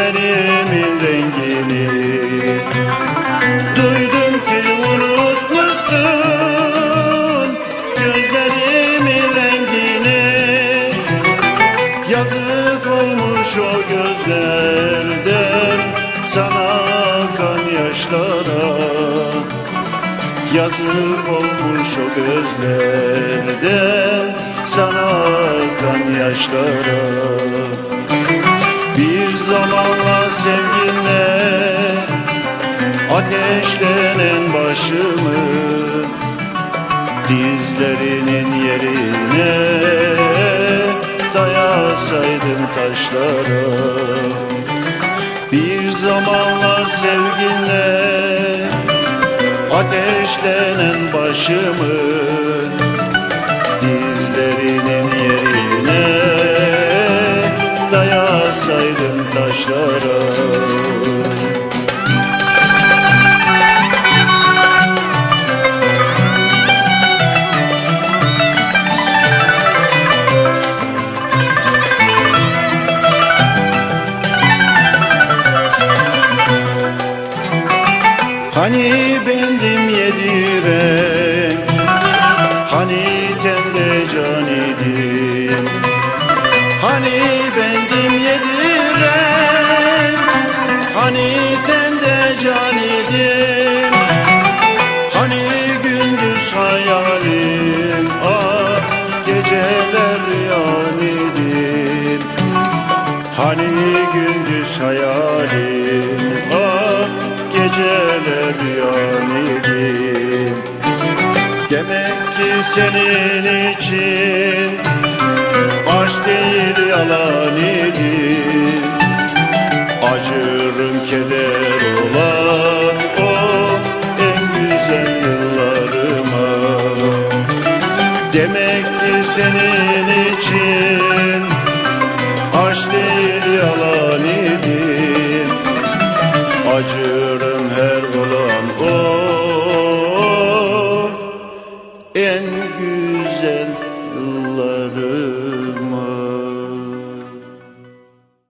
gözlerimin rengini. Duydum ki unutmuşsun gözlerimin rengini. Yazık olmuş o gözlerden sana akan yaşlara. Yazık olmuş o gözlerden sana akan yaşlara. Bir zamanlar sevginle Ateşlenen başımı Dizlerinin yerine Dayasaydım taşlara. Bir zamanlar sevginle Ateşlenen başımı taşlara. Hani bendim yediren Hani tende can idim. Hani Hani tende can idim Hani gündüz hayalim Ah geceler yan idim Hani gündüz hayalim Ah geceler yan idim Demek ki senin için Aşk değil yalan idim. Acırım en güzel yıllarıma. Demek ki senin için Aşk değil yalan idim. Acırım her olan o. En güzel yıllarıma